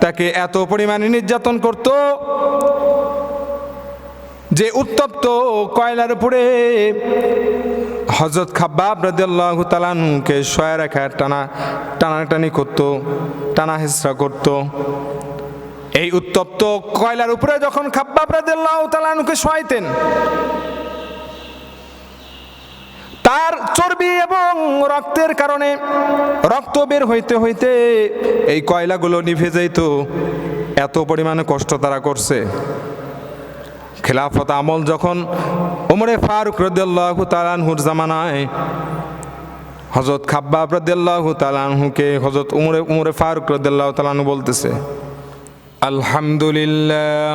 তাকে এত পরিমাণে নির্যাতন করত যে উত্তপ্ত কয়লার উপরে হজরত খাব্বাব রাদিয়াল্লাহ তালানকে শয়া রেখা টানা, টানাটানি করতো, টানা হেসরা করত। এই উত্তপ্ত কয়লার উপরে যখন খাব্বাব রাদিয়াল্লাহ তালানুকে শোয়াইতেন তার চর্বি এবং রক্তের কারণে রক্ত বের হইতে হইতে এই কয়লাগুলো নিভে যাইত। এত পরিমাণে কষ্ট তারা করছে। খেলাফত আমল যখন ওমরে ফারুক রদাল্লাহ তালানহুর জামানায় হজরত খাব্বাব রদাল্লাহ তালানহুকে হজরত উমরে উমরে ফারুক রদাল্লাহ তালানহু বলতেছে, আলহামদুলিল্লাহ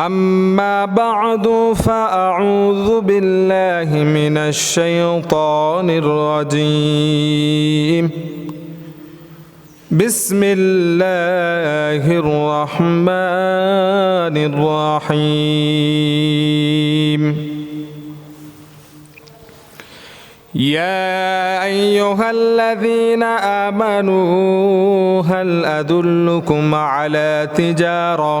أما بعد فأعوذ بالله من الشيطان الرجيم. بسم الله الرحمن الرحيم. يا أيها الذين آمنوا هل أدلكم على تجارة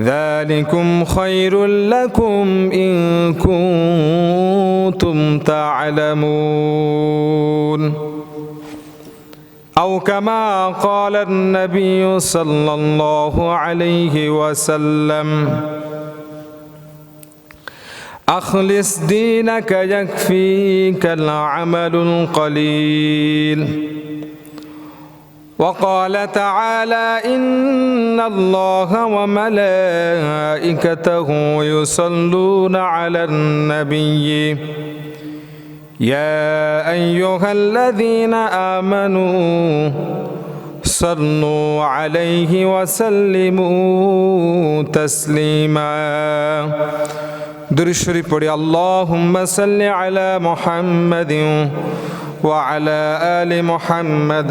ذلكم خير لكم إن كنتم تعلمون. أو كما قال النبي صلى الله عليه وسلم أخلص دينك يكفيك العمل القليل. وقال تعالى إن الله وملائكته يصلون على النبي. يا أيها الذين آمنوا صلوا عليه وسلموا تسليما. درشري بڑي اللهم صل على محمد وعلى آل محمد.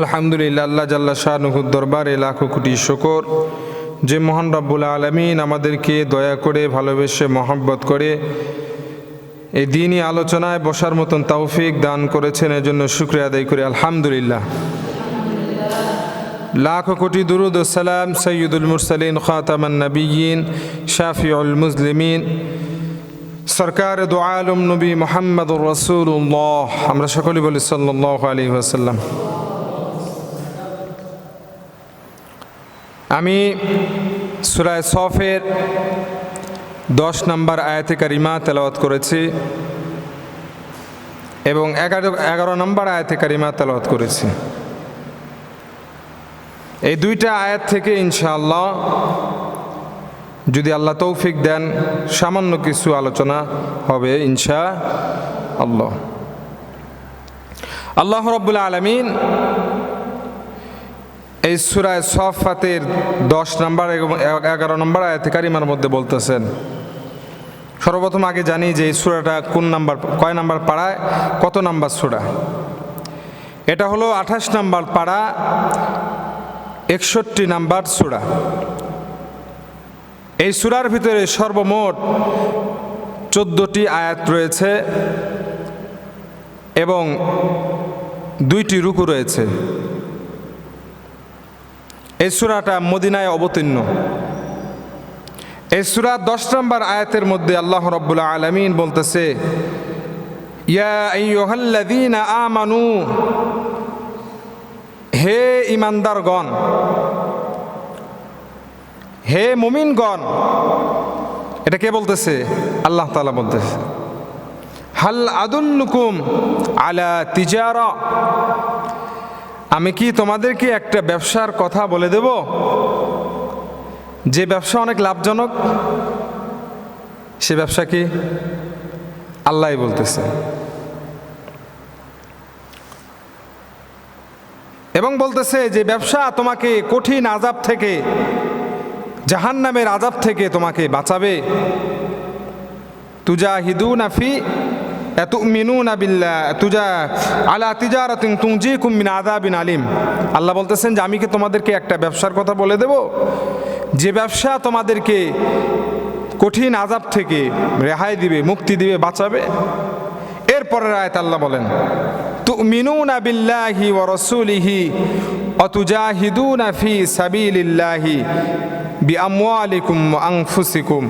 আলহামদুলিল্লাহ, আল্লাহ জাল্লা শাহনুহুর দরবারে লাখো কোটি শকর। যে মহান রব্বুল আলমিন আমাদেরকে দয়া করে, ভালোবেসে, মহব্বত করে এই দিনই আলোচনায় বসার মতন তৌফিক দান করেছেন। এজন্য শুক্রিয়া আদায় করি, আলহামদুলিল্লাহ। লাখ কোটি দুরুদ সালাম সৈয়দুল মুরসালিন, খাতামান নবীন শাফিউল মুসলিমিন। সরকার দো আলম নবী মোহাম্মদুর রসুল্লাহ আমরা সকলে বলি সাল্লাহ আলী ওয়াসাল্লাম। আমি সুরায় সফের দশ নম্বর আয়াতে কারিমা তেলাওয়াত করেছি এবং এগারো এগারো নম্বর আয়াতে কারিমা তেলাওয়াত করেছি। এই দুইটা আয়াত থেকে ইনশাআল্লাহ যদি আল্লাহ তৌফিক দেন, সামান্য কিছু আলোচনা হবে ইনশা আল্লাহ আল্লাহ রব্বুল্লা আলমিন এই সুরায় সফাতের দশ নম্বর এবং এগারো নম্বর আয়াতে কারিমার মধ্যে বলতেছেন, সর্বপ্রথম আগে জানি যে এই সুরাটা কোন নাম্বার, কয় নাম্বার পাড়ায় কত নাম্বার সুরা? এটা হলো আঠাশ নাম্বার পাড়া, একষট্টি নাম্বার সুরা। এই সুরার ভিতরে সর্বমোট চোদ্দোটি আয়াত রয়েছে এবং দুইটি রুকু রয়েছে। এই সুরাটা মদিনায় অবতীর্ণ। এই সুরা দশ নম্বর আয়াতের মধ্যে আল্লাহ রব্বুল্লা আলমিন বলতেছে, ইয়া আমানু, হে ইমানদারগণ হে মুমিনগণ। এটা কে বলতেছে? আল্লাহ তালা বলতেছে, হাল আদুল্লুকুম আলা তিজারা আমি কি তোমাদেরকে একটা ব্যবসার কথা বলে দেব? যে ব্যবসা অনেক লাভজনক, সে ব্যবসা কি আল্লাহ বলতেছে। এবং বলতেছে যে ব্যবসা তোমাকে কঠিন আজাব থেকে জাহান নামের আজাব থেকে তোমাকে বাঁচাবে। তুজা হিদু নাফি এত মিনু নাবিল্লা তুজা আলা তিজার তুজি কুমিন আদাবিন আলিম আল্লাহ বলতেছেন যে আমি কি তোমাদেরকে একটা ব্যবসার কথা বলে দেব? যে ব্যবসা তোমাদেরকে কঠিন আজাব থেকে রেহাই দিবে, মুক্তি দিবে, বাঁচাবে? এরপরের আয়ত আল্লাহ বলেন, তুমিনুনা বিল্লাহি ওয়া রাসূলিহি অতুজাহিদুনা ফি সাবিলিল্লাহি বিআমওয়ালিকুম ওয়া আনফুসিকুম।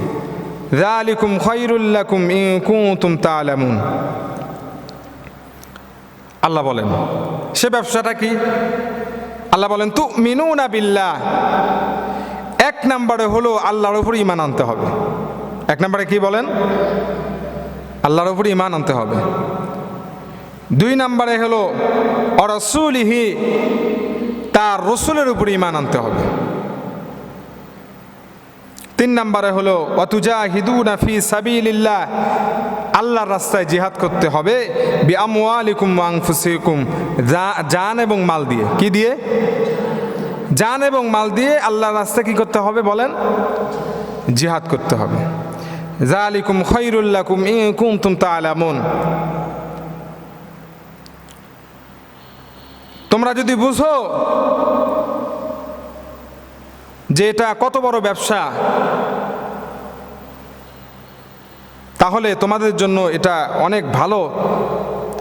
যালিকুম খায়রুল লাকুম ইন কুনতুম তা'লামুন আল্লাহ বলেন, সে ব্যবসাটা কি? আল্লাহ বলেন, তুমিনুনা বিল্লাহ। এক নম্বরে হলো আল্লাহর উপর ইমান আনতে হবে। এক নম্বরে কি বলেন? আল্লাহর উপর ইমান আনতে হবে। দুই নম্বরে হলো অরসুলিহি, তার রসুলের উপর ইমান আনতে হবে। তিন নম্বরে হলো অতুজা হিদু নাফি সাবিল্লাহ আল্লাহর রাস্তায় জিহাদ করতে হবে বি আমওয়ালিকুম আংফুসিকুম জান এবং মাল দিয়ে। কি দিয়ে? জান এবং মাল দিয়ে আল্লাহর রাস্তায় কি করতে হবে বলেন? জিহাদ করতে হবে। জালিকুম খৈরুল্লাকুম ই কুমতুম তালামুন তোমরা যদি বুঝো যে এটা কত বড় ব্যবসা তাহলে তোমাদের জন্য এটা অনেক ভালো,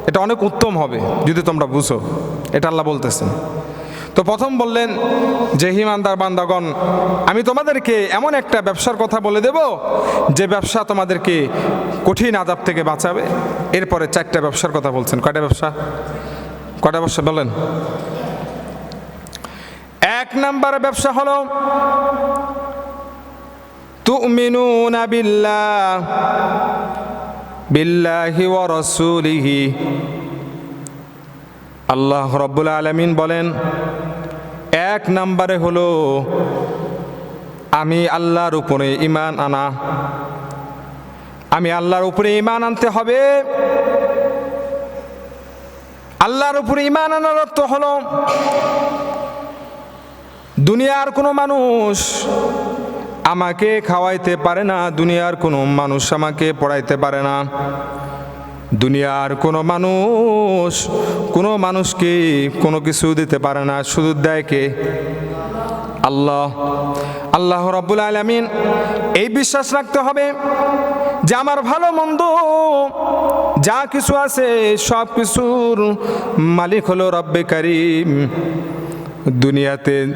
এটা অনেক উত্তম হবে, যদি তোমরা বুঝো। এটা আল্লাহ বলতেছেন তো প্রথম বললেন যে হিমানদার বান্দাগণ, আমি তোমাদেরকে এমন একটা ব্যবসার কথা বলে দেব, যে ব্যবসা তোমাদেরকে কঠিন আজাব থেকে বাঁচাবে। এরপরে চারটা ব্যবসার কথা বলছেন। কয়টা ব্যবসা? কয়টা ব্যবসা বলেন? এক নাম্বার ব্যবসা হলো বিল্লাহ বিল্লাহি ওয়া রাসূলিহি আল্লাহ রব্বুল আলমিন বলেন, এক নাম্বারে হলো, আমি আল্লাহর উপরে ইমান আনা। আমি আল্লাহর উপরে ইমান আনতে হবে। আল্লাহর উপরে ইমান আনার অর্থ হলো, দুনিয়ার কোনো মানুষ আমাকে খাওয়াইতে পারে না, দুনিয়ার কোনো মানুষ আমাকে পড়াইতে পারে না। দুনিয়ার কোনো মানুষ, কোনো মানুষকে কোনো কিছু দিতে পারে না, শুধু দেয় কে? আল্লাহ। আল্লাহ রব্বুল আলমিন এই বিশ্বাস রাখতে হবে যে আমার ভালো মন্দ যা কিছু আছে সব কিছুর মালিক হলো রব্বে করিম। দুনিয়াতে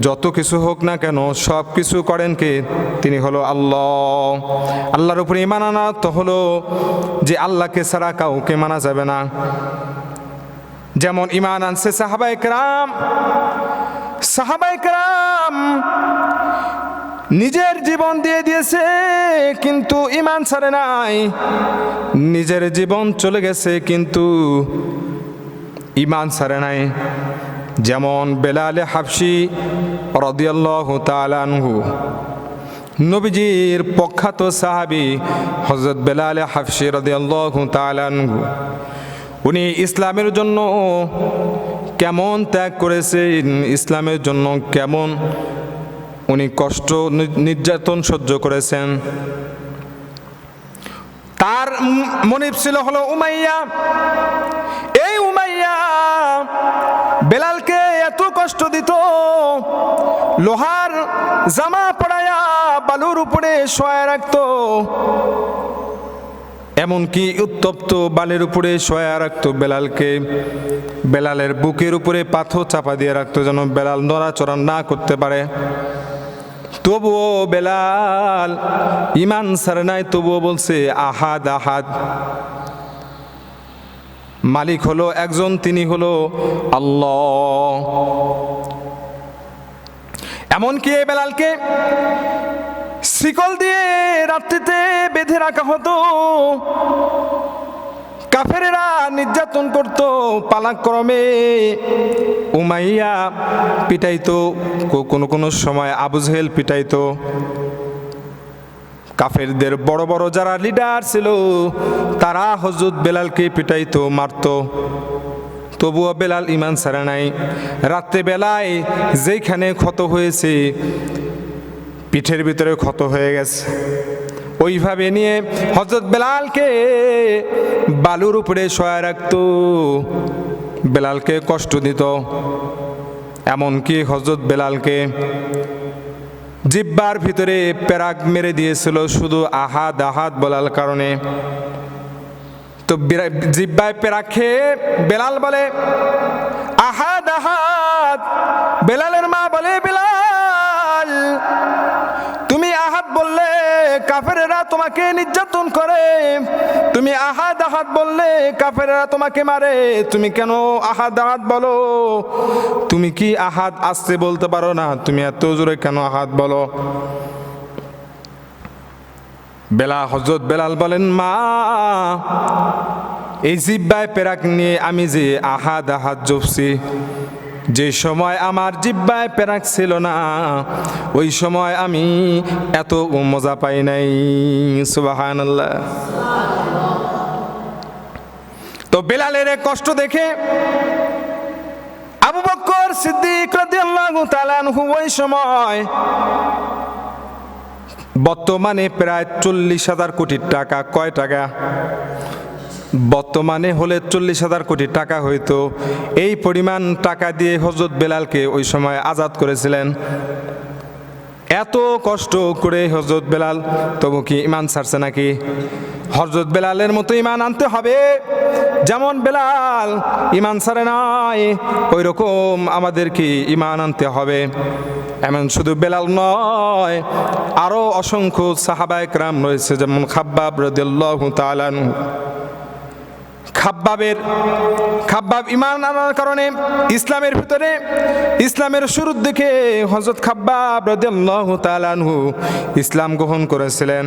যত কিছু হোক না কেন সব কিছু করেন কে? তিনি হলো আল্লাহ। আল্লাহর উপরে ইমান আনা তো হলো যে আল্লাহকে ছাড়া কাউকে মানা যাবে না। যেমন ইমান আনছে সাহাবাই রাম সাহাবাই রাম নিজের জীবন দিয়ে দিয়েছে, কিন্তু ইমান ছাড়ে নাই। নিজের জীবন চলে গেছে, কিন্তু ইমান ছাড়ে নাই। যেমন বেলালে হাফসি রদিয়াল্লাহ তালানহু নবীজির প্রখ্যাত সাহাবি হজরত বেলালে হাফসি রদিয়াল্লাহ তালানহু উনি ইসলামের জন্য কেমন ত্যাগ করেছেন, ইসলামের জন্য কেমন উনি কষ্ট নির্যাতন সহ্য করেছেন। তার মনিব ছিল হলো উমাইয়া। কষ্ট দিত। লোহার জামা পড়ায়া বালুর উপরে শোয়া রাখতো। এমনকি উত্তপ্ত বালির উপরে শোয়া রাখতো বেলালকে। বেলালের বুকের উপরে পাথর চাপা দিয়ে রাখতো যেন বেলাল নড়াচড়া না করতে পারে। তবুও বেলাল ইমান সারে নাই, তবুও বলছে, আহাদ আহাদ। মালিক হলো একজন, তিনি হলো আল্লাহ। এমনকি এই বেলালকে শিকল দিয়ে রাত্রিতে বেঁধে রাখা হতো। কাফেরেরা নির্যাতন করত, পালাক্রমে উমাইয়া পিটাইতো কোনো কোনো সময় আবু জেহেল পিটাইতো। কাফেরদের বড় বড় যারা লিডার ছিল, তারা হজরত বেলালকে পিটাইতো, মারতো। তবুও বেলাল ইমান ছাড়া নাই। রাত্রে বেলায় যেইখানে ক্ষত হয়েছে, পিঠের ভিতরে ক্ষত হয়ে গেছে। ওইভাবে নিয়ে হজরত বেলালকে বালুর উপরে শোয়া রাখতো। বেলালকে কষ্ট দিত। এমনকি হজরত বেলালকে জিব্বার ভিতরে প্যারাক মেরে দিয়েছিল শুধু আহাদ আহাদ বলার কারণে। তো জিব্বায় প্যারাক খেয়ে বেলাল বলে, আহাদ আহাদ, বেলালের মা বলে, বেলাল তোমাকে নির্যাতন করে। তুমি আহাদ আহাদ বললে, কাফেরেরা তোমাকে মারে। তুমি কেন আহাদ আহাদ বলো? তুমি কি আহাদ আসতে বলতে পারো না? তুমি এত জোরে কেন আহাদ বলো? বেলা হজরত বেলাল বলেন, মা, এই জিব্বায় পেরাক নিয়ে আমি যে আহাদ আহাদ জপছি। যে সময় আমার জিব্বায় পেরাক ছিল না, ওই সময় আমি এত মজা পাই নাই। সুবাহান তো বেলালের কষ্ট দেখে আবু বক্কর সিদ্দিক রাদিয়াল্লাহু ওই সময় বর্তমানে প্রায় চল্লিশ হাজার কোটি টাকা। কয় টাকা? বর্তমানে হলে চল্লিশ হাজার কোটি টাকা হইতো। এই পরিমাণ টাকা দিয়ে হজরত বেলালকে ওই সময় আজাদ করেছিলেন। এত কষ্ট করে হজরত বেলাল তবু কি ইমান ছাড়ছে নাকি? হজরত বেলালের মতো ইমান আনতে হবে। যেমন বেলাল ইমান ছাড়ে নাই ওই রকম আমাদেরকে ইমান আনতে হবে? এমন শুধু বেলাল নয় আরও অসংখ্য সাহাবায়ক রাম রয়েছে, যেমন খাব্বাব রদিয়াল্লাহু তাআলাহু খাব্বাবের, খাব্বাব ইমান আনার কারণে ইসলামের ভিতরে, ইসলামের শুরুর দিকে হজরত খাব্বাব আনহু ইসলাম গ্রহণ করেছিলেন।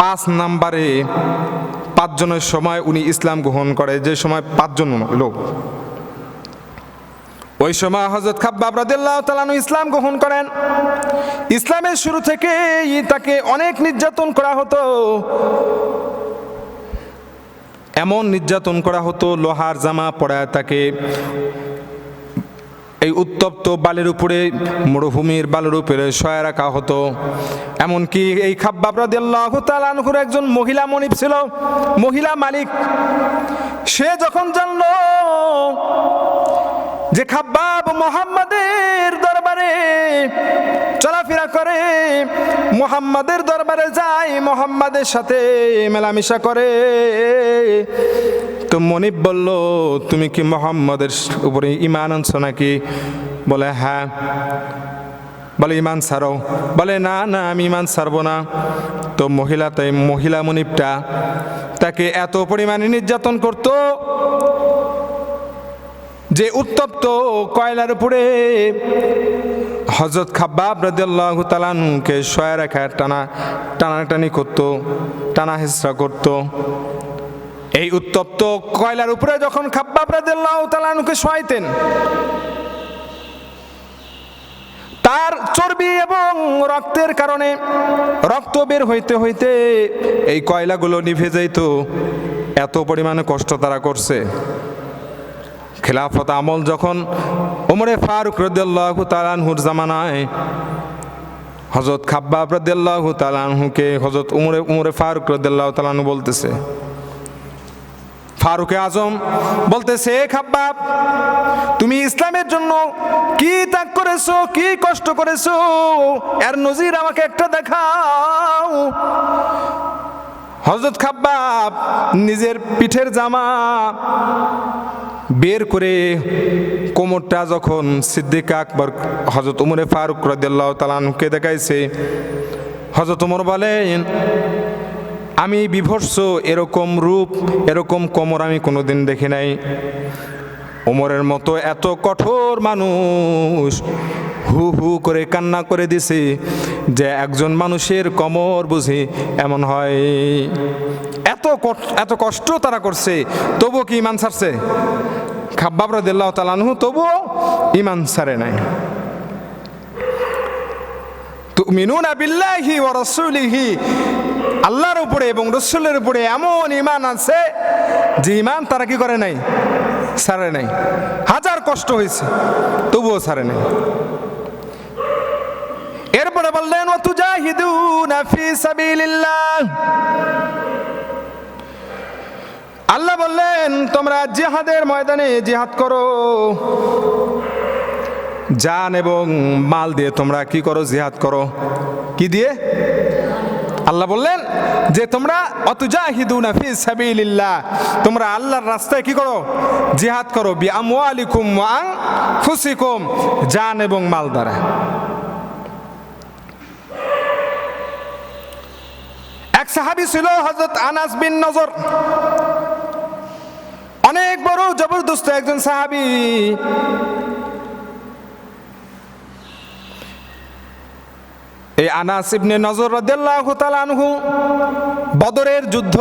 পাঁচ নাম্বারে পাঁচজনের সময় উনি ইসলাম গ্রহণ করে, যে সময় পাঁচজন লোক। ওই সময় হজরত খাব্বাব রাদিয়াল্লাহু তাআলা আনহু ইসলাম গ্রহণ করেন। ইসলামের শুরু থেকেই তাকে অনেক নির্যাতন করা হতো। এমন নির্যাতন করা হতো, লোহার জামা পড়ায় তাকে। এই উত্তপ্ত বালির উপরে, মরুভূমির বালুর উপরে শয়া রাখা হতো। এমনকি এই খাব্বাব রাদিয়াল্লাহু একজন মহিলা মনিব ছিল, মহিলা মালিক। সে যখন জানলো যে খাব্বাব মোহাম্মদের দরবারে, চলাফেরা করে, মোহাম্মদের দরবারে যায়, মোহাম্মদের সাথে মেলামেশা করে। তো মনিব বলল, তুমি কি মোহাম্মদের উপরে ইমান আনছো নাকি? বলে হ্যাঁ। বলে ইমান ছাড়ো। বলে, না না, আমি ইমান ছাড়বো না। তো মহিলা, তাই মহিলা মনিপটা তাকে এত পরিমাণে নির্যাতন করতো যে উত্তপ্ত কয়লার উপরে হজরত খাব্বাব রাদিয়াল্লাহু তালানুকে শয়ে রাখা টানা টানাটানি করতো, টানা হেসরা করতো। এই উত্তপ্ত কয়লার উপরে যখন খাব্বাব রাদিয়াল্লাহু তালানুকে শোয়াইতেন, তার চর্বি এবং রক্তের কারণে রক্ত বের হইতে হইতে এই কয়লাগুলো নিভে যাইত। এত পরিমাণে কষ্ট তারা করছে। খেলাফত আমল যখন ওমরে ফারুক রদিয়াল্লাহু তালানহুর জামানায় হজরত খাব্বাব রদিয়াল্লাহু তালানহুকে হজরত উমরে উমরে ফারুক রদিয়াল্লাহু তালানহু বলতেছে। ফারুকে আজম বলতেছে, "এ খাব্বাব, তুমি ইসলামের জন্য কি ত্যাগ করেছ, কি কষ্ট করেছ? এর নজির আমাকে একটা দেখাও। হজরত খাব্বাব নিজের পিঠের জামা বের করে কোমরটা যখন সিদ্দিক আকবর হজরত উমরে ফারুক রদিয়াল্লাহ তালানকে দেখাইছে হজরত উমর বলেন, আমি বিভর্ষ এরকম রূপ, এরকম কোমর আমি কোনোদিন দেখি নাই। ওমরের মতো এত কঠোর মানুষ হু হু করে কান্না করে দিছে যে একজন মানুষের কমর বুঝি এমন হয়। এত এত কষ্ট তারা করছে, তবুও কি ইমান ছাড়ছে? খাব্বাব রাদিয়াল্লাহু তালানহু তবুও ইমান ছাড়ে নাই। তুমিনুনা বিল্লাহি ওয়া রাসূলিহি আল্লাহর উপরে এবং রসুলের উপরে এমন ইমান আছে যে ইমান তারা কি করে নাই? সারে নাই। হাজার কষ্ট হয়েছে, তবুও সারে নাই। এরপরে বললেন ও তুজাহিদুনা ফি সাবিলিল্লাহ। আল্লাহ বললেন, তোমরা জিহাদের ময়দানে জিহাদ করো। জান এবং মাল দিয়ে তোমরা কি করো? জিহাদ করো। কি দিয়ে? আল্লাহ বললেন যে তোমরা অতুজাহিদুনা ফি সাবিলিল্লাহ, তোমরা আল্লাহর রাস্তায় কি করো? জিহাদ করো বি আমওয়ালিকুম ওয়া আনফুসিকুম, জান এবং মাল দ্বারা। এক সাহাবী ছিল হযরত আনাস বিন নজর। অনেক বড়, জবরদস্ত একজন সাহাবী। এই আনাস ইবনে নজর রাদিয়াল্লাহু আনহু বদরের যুদ্ধ,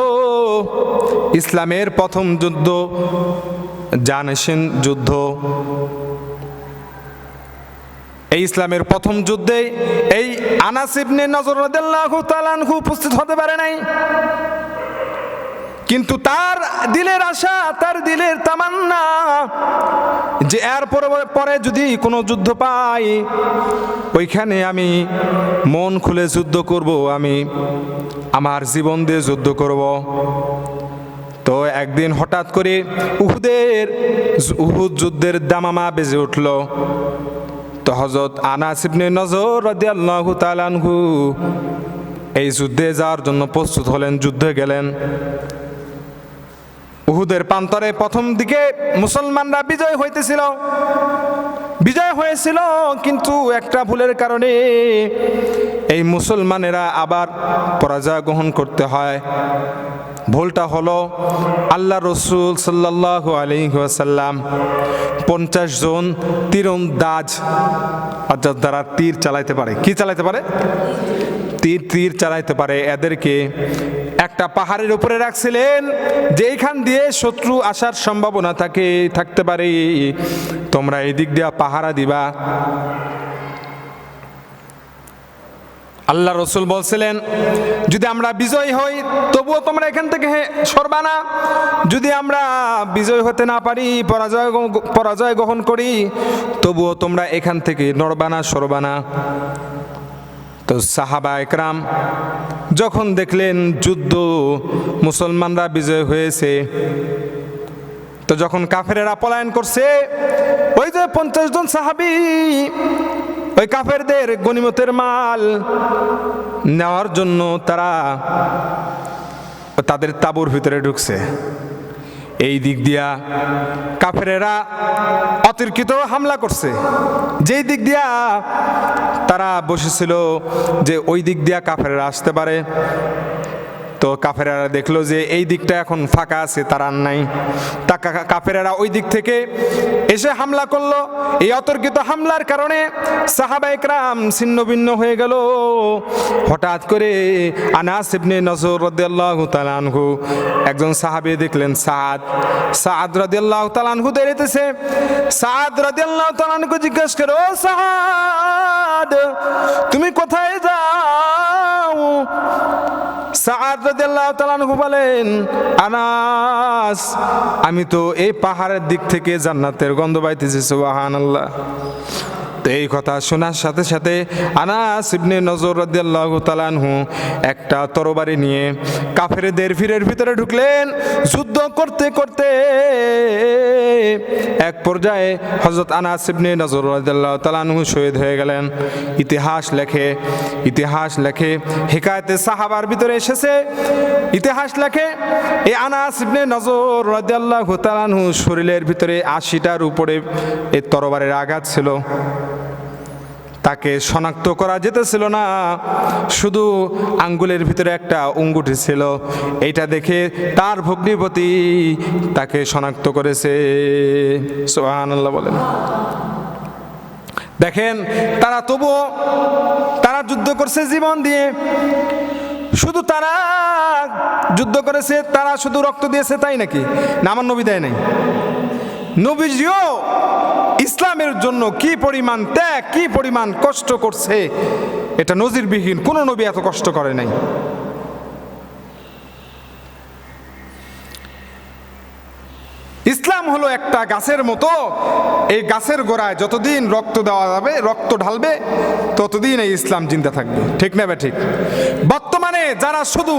ইসলামের প্রথম যুদ্ধ জানেছেন যুদ্ধ। এই ইসলামের প্রথম যুদ্ধে এই আনাস ইবনে নজর রাদিয়াল্লাহু উপস্থিত হতে পারে নাই। কিন্তু তার দিলের আশা, তার দিলের তামান্না, যে এর পরে যদি কোনো যুদ্ধ পাই, ওইখানে আমি মন খুলে যুদ্ধ করব, আমি আমার জীবন দিয়ে যুদ্ধ করব। তো একদিন হঠাৎ করে উহুদের উহুদ যুদ্ধের দামামা বেজে উঠল। তো হজরত আনাস ইবনে নজর রাদিয়াল্লাহু তাআলা এই যুদ্ধে যাওয়ার জন্য প্রস্তুত হলেন, যুদ্ধে গেলেন। উহুদের প্রান্তরে প্রথম দিকে মুসলমানরা বিজয় হইতেছিল। বিজয় হয়েছিল, কিন্তু একটা ভুলের কারণে এই মুসলমানেরা আবার পরাজয় গ্রহণ করতে হয়। ভুলটা হলো, আল্লাহ রসুল সাল্লাহ আলহিহাসাল্লাম পঞ্চাশ জন তীরন্দাজ, অর্থাৎ যারা তীর চালাইতে পারে। কি চালাইতে পারে? তীর তীর চালাইতে পারে। এদেরকে একটা পাহাড়ের উপরে রাখছিলেন, যেইখান দিয়ে শত্রু আসার সম্ভাবনা থাকে, থাকতে পারে। তোমরা এই দিক দিয়া পাহারা দিবা। আল্লাহ রসুল বলছিলেন, যদি আমরা বিজয় হই, তবুও তোমরা এখান থেকে সরবা না। যদি আমরা বিজয় হতে না পারি, পরাজয় পরাজয় গ্রহণ করি, তবুও তোমরা এখান থেকে নড়বানা সরবানা তো সাহাবা একরাম যখন দেখলেন যুদ্ধ, মুসলমানরা বিজয় হয়েছে, তো যখন কাফেরেরা পলায়ন করছে, ওই যে পঞ্চাশ জন সাহাবি, ওই কাফেরদের গনিমতের মাল নেওয়ার জন্য তারা তাদের তাবুর ভিতরে ঢুকছে। এই দিক দিয়া কাফেরেরা অতিরিক্ত হামলা করছে। যেই দিক দিয়া তারা বসেছিল যে ওই দিক দিয়া কাফেরেরা আসতে পারে। তো কাফেরারা দেখল যে এই দিকটা এখন ফাঁকা আছে, তার আর নাই। তা কাফেরারা ওই দিক থেকে এসে হামলা করল। এই অতর্কিত হামলার কারণে সাহাবা একরাম ছিন্ন ভিন্ন হয়ে গেল। হঠাৎ করে আনাস ইবনে নজর রাদিয়াল্লাহু তাআলা আনহু একজন সাহাবী দেখলেন সাদ সাদ রাদিয়াল্লাহু তাআলা আনহু দাঁড়িয়েছে। সাদ রাদিয়াল্লাহু তাআলা আনহু জিজ্ঞেস করো সাদ তুমি কোথায় যাও? বলেন আনাস আমি তো এই পাহাড়ের দিক থেকে জান্নাতের গন্ধ পাইতেছি সুবহানাল্লাহ। তো এই কথা শোনার সাথে সাথে আনাস ইবনে নজর রাদিয়াল্লাহু তাআলা আনহু একটা তরবারি নিয়ে কাফেরদের ভিড়ের ভিতরে ঢুকলেন। যুদ্ধ করতে করতে এক পর্যায়ে হযরত আনাস ইবনে নজর রাদিয়াল্লাহু তাআলা আনহু শহীদ হয়ে গেলেন। ইতিহাস লেখে ইতিহাস লেখে, হিকায়তে সাহাবার ভিতরে এসেছে। ইতিহাস লেখে এই আনাস ইবনে নজর রাদিয়াল্লাহু তাআলা আনহু শরীরের ভিতরে আশিটার উপরে এই তরবারের আঘাত ছিল। তাকে শনাক্ত করা যেতেছিল না। শুধু আঙ্গুলের ভিতরে একটা অঙ্গুঠি ছিল। এইটা দেখে তার ভগ্নিপতি তাকে শনাক্ত করেছে। সোহানাল্লাহ বলেন। দেখেন, তারা তবুও তারা যুদ্ধ করছে জীবন দিয়ে। শুধু তারা যুদ্ধ করেছে, তারা শুধু রক্ত দিয়েছে তাই নাকি? না, আমার নবী দেয় নাই। নবীজিও ইসলামের জন্য কি পরিমাণ ত্যাগ, কি পরিমাণ কষ্ট করছে, এটা নজিরবিহীন। কোনো নবী এত কষ্ট করে নাই। ইসলাম হলো একটা গাছের মতো। এই গাছের গোড়ায় যতদিন রক্ত দেওয়া যাবে, রক্ত ঢালবে, ততদিন এই ইসলাম জিন্দা থাকবে। ঠিক না ঠিক? বর্তমানে যারা শুধু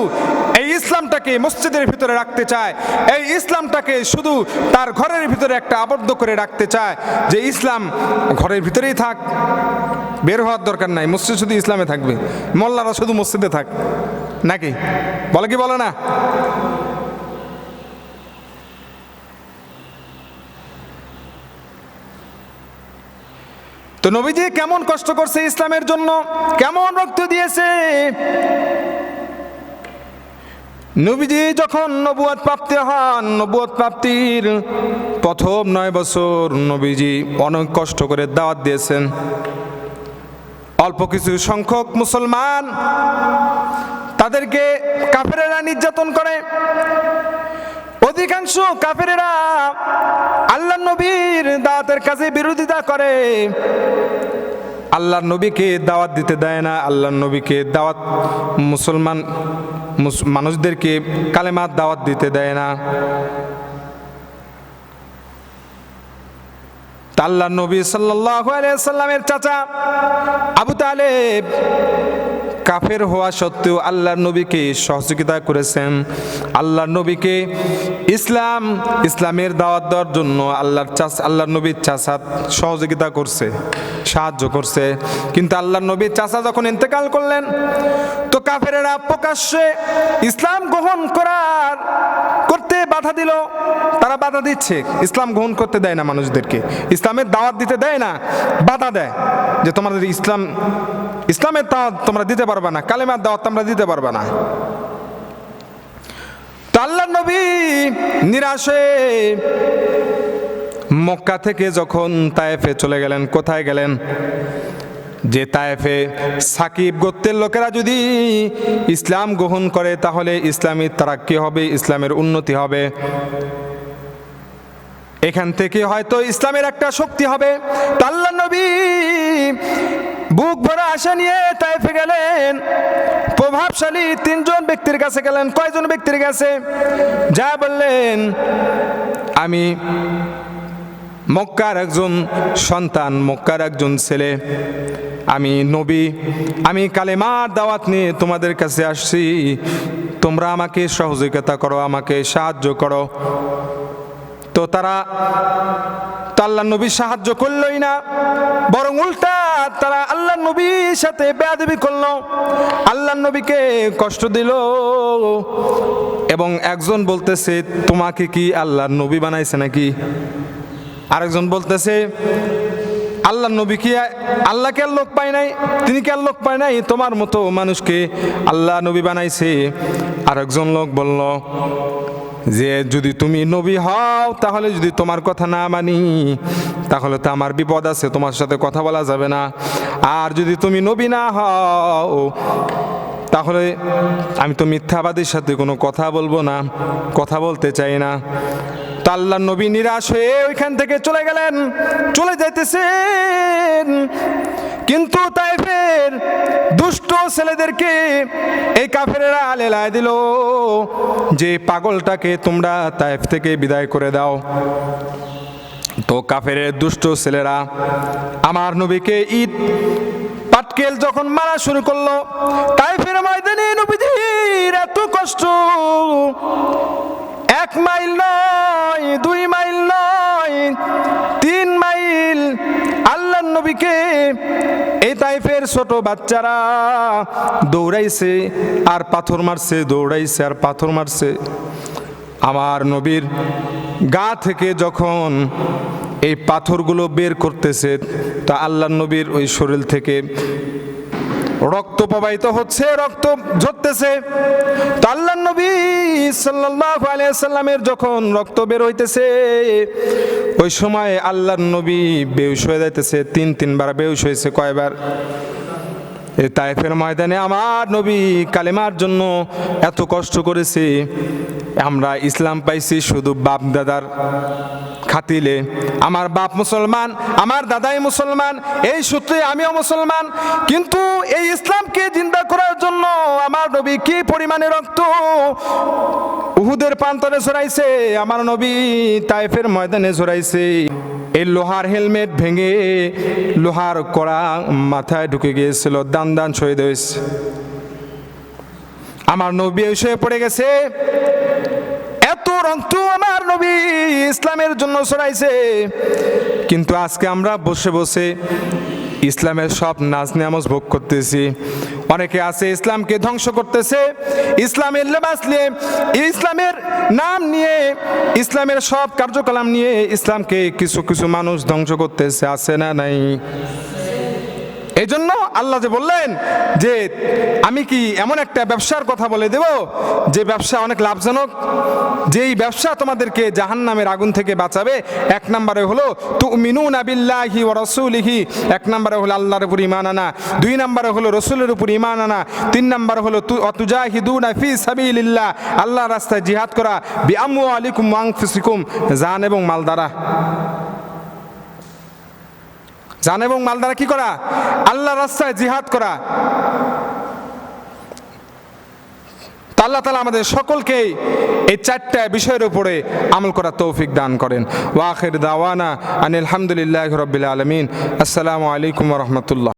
এই ইসলামটাকে মসজিদের ভিতরে রাখতে চায়, এই ইসলামটাকে শুধু তার ঘরের ভিতরে একটা আবদ্ধ করে রাখতে চায়, যে ইসলাম ঘরের ভিতরেই থাক, বের হওয়ার দরকার নাই, মসজিদ শুধু ইসলামে থাকবে মোল্লারা শুধু মসজিদে থাক, নাকি? বলে কি বলে না? তো নবীজি কেমন কষ্ট করছে ইসলামের জন্য? কেমন রক্ত দিয়েছে? নবীজি যখন নবুয়াত প্রাপ্তি হন নবুয়াত প্রাপ্তির প্রথম নয় বছর নবীজি অনেক কষ্ট করে দাওয়াত দিয়েছেন। অল্প কিছু সংখ্যক মুসলমান তাদেরকে কাফেরেরা নির্যাতন করে। অধিকাংশ কাফেরেরা আল্লাহ নবীর দাওয়াতের কাছে বিরোধিতা করে। আল্লাহ নবীকে দাওয়াত দিতে দেয় না, আল্লাহর নবীকে দাওয়াত মুসলমান, মুস- মানুষদেরকে কালেমার দাওয়াত দিতে দেয় না। তা আল্লাহর নবী সাল্লাল্লাহু আলাইহি সাল্লামের চাচা আবু তালেব কাফের হওয়া সত্ত্বেও আল্লাহর নবীকে সহযোগিতা করেছেন। আল্লাহর নবীকে ইসলাম, ইসলামের দাওয়াত দেওয়ার জন্য আল্লাহর চাষ আল্লাহর নবীর চাষা সহযোগিতা করছে, সাহায্য করছে। কিন্তু আল্লাহর নবীর চাষা যখন ইন্তেকাল করলেন, তো কাফেরেরা প্রকাশ্যে ইসলাম গ্রহণ করার, করতে দিল, তারা বাধা দিচ্ছে। ইসলাম গ্রহণ করতে দেয় না মানুষদেরকে। ইসলামের দাওয়াত দিতে দেয় না, বাধা দেয় যে তোমাদের ইসলাম, ইসলামের দাওয়াত তোমরা দিতে পারবে না, কালেমার দাওয়াত তোমরা দিতে পারবে না। আল্লাহ নবী নিরাশে মক্কা থেকে যখন তায়েফে চলে গেলেন, কোথায় গেলেন? যে তায়েফে সাকিব গোত্রের লোকেরা যদি ইসলাম গ্রহণ করে, তাহলে ইসলামী তারাক্কি হবে? ইসলামের উন্নতি হবে। এখান থেকে হয়তো ইসলামের একটা শক্তি হবে। তা আল্লাহ নবী বুক ভরা আশা নিয়ে তাইফে গেলেন। প্রভাবশালী তিনজন ব্যক্তির কাছে গেলেন, কয়জন ব্যক্তির কাছে? যা বললেন, আমি মক্কার একজন সন্তান, মক্কার একজন ছেলে। আমি নবী, আমি কালেমার দাওয়াত নিয়ে তোমাদের কাছে আসছি। তোমরা আমাকে সহযোগিতা করো, আমাকে সাহায্য করো। তো তারা আল্লাহ নবী সাহায্য করলই না, বরং উল্টা তারা আল্লাহ নবীর সাথে বেয়াদবি করল। আল্লাহ নবীকে কষ্ট দিল এবং একজন বলতেছে, তোমাকে কি আল্লাহ নবী বানাইছে নাকি? আরেকজন বলতেছে, আল্লাহ নবী কি আল্লাহকে আর লোক পায় নাই, তিনি কি আর লোক পায় নাই? তোমার মতো মানুষকে আল্লাহ নবী বানাইছে। আরেকজন লোক বলল, যে যদি তুমি নবী হও, তাহলে যদি তোমার কথা না মানি, তাহলে তো আমার বিপদ আছে, তোমার সাথে কথা বলা যাবে না। আর যদি তুমি নবী না হও, তাহলে আমি তো মিথ্যাবাদীর সাথে কোনো কথা বলব না, কথা বলতে চাই না। তো আল্লাহ নবী নিরাশ হয়ে ওইখান থেকে চলে গেলেন, চলে যাইতেছেন। কিন্তু তাইফের দুষ্ট ছেলেদেরকে এই কাফেরেরা লেলায় দিল যে, পাগলটাকে তোমরা তাইফ থেকে বিদায় করে দাও। তো কাফের দুষ্ট ছেলেরা আমার নবীকে ঈদ পাটকেল যখন মারা শুরু করল, তাইফের ময়দানে নবীদের এত কষ্ট। এক মাইল নয়, দুই মাইল নয়, তিন মাইল। আল্লাহ নবীকে এই তাইফের ছোট বাচ্চারা দৌড়াইছে আর পাথর মারছে, দৌড়াইছে আর পাথর মারছে। আমার নবীর গা থেকে যখন এই পাথরগুলো বের করতেছে, তা আল্লাহ নবীর ওই শরীর থেকে রক্ত প্রবাহিত হচ্ছে, রক্ত ঝরতেছে। তো আল্লাহ নবী সাল্লাল্লাহু আলাইহি সাল্লামের যখন রক্ত বের হইতেছে, ওই সময় আল্লাহর নবী বেউস হয়ে যাইতেছে, তিন, তিনবার বেউস হয়েছে কয়বার? এই তাইফের ময়দানে আমার নবী কালেমার জন্য এত কষ্ট করেছে, আমরা ইসলাম পাইছি শুধু বাপ দাদার। খাতিলে। আমার বাপ মুসলমান, আমার দাদাই মুসলমান, এই সূত্রে আমিও মুসলমান। কিন্তু এই ইসলামকে জিন্দা করার জন্য আমার নবী কি পরিমাণে রক্ত? উহুদের প্রান্তরে ঝরাইছে আমার নবী তাইফের ময়দানে ঝরাইছে এই লোহার হেলমেট ভেঙে লোহার কড়া মাথায় ঢুকে গিয়েছিল, দান দান শহীদ হয়েছে। আমার নবী শুয়ে পড়ে গেছে রক্ত আমার নবী ইসলামের জন্য ছড়াইছে। কিন্তু আজকে আমরা বসে বসে ইসলামের সব নাচ নামাজ ভোগ করতেছি। অনেকে আছে ইসলামকে ধ্বংস করতেছে, ইসলামের লেবাস নিয়ে, ইসলামের নাম নিয়ে, ইসলামের সব কার্যকলাপ নিয়ে ইসলামকে কিছু কিছু মানুষ ধ্বংস করতেছে, আছে না নাই? এই জন্য আল্লাহ যে বললেন যে আমি কি এমন একটা ব্যবসার কথা বলে দেব, যে ব্যবসা অনেক লাভজনক, যেই ব্যবসা তোমাদেরকে জাহান নামের আগুন থেকে বাঁচাবে। এক নম্বরে হলো তু মিনু নাবিল্লাহি ও রসুলিহি। এক নম্বরে হলো আল্লাহর উপর ইমান আনা। দুই নম্বরে হলো রসুলের উপর ইমান আনা। তিন নম্বরে হলো তু অতুজাহিদুনা ফি সাবিলিল্লাহ। আল্লাহ রাস্তায় জিহাদ করা। বিআমু আলিকুম ওয়াংফিসিকুম জান এবং মাল দ্বারা। জান এবং মাল দ্বারা কি করা? আল্লাহ রাস্তায় জিহাদ করা। আল্লাহ তালা আমাদের সকলকেই এই চারটা বিষয়ের উপরে আমল করা তৌফিক দান করেন। ওয়াখির দাওয়ানা আনিল হামদুলিল্লাহ রবিল আলমিন। আসসালামু আলাইকুম রহমতুল্লাহ।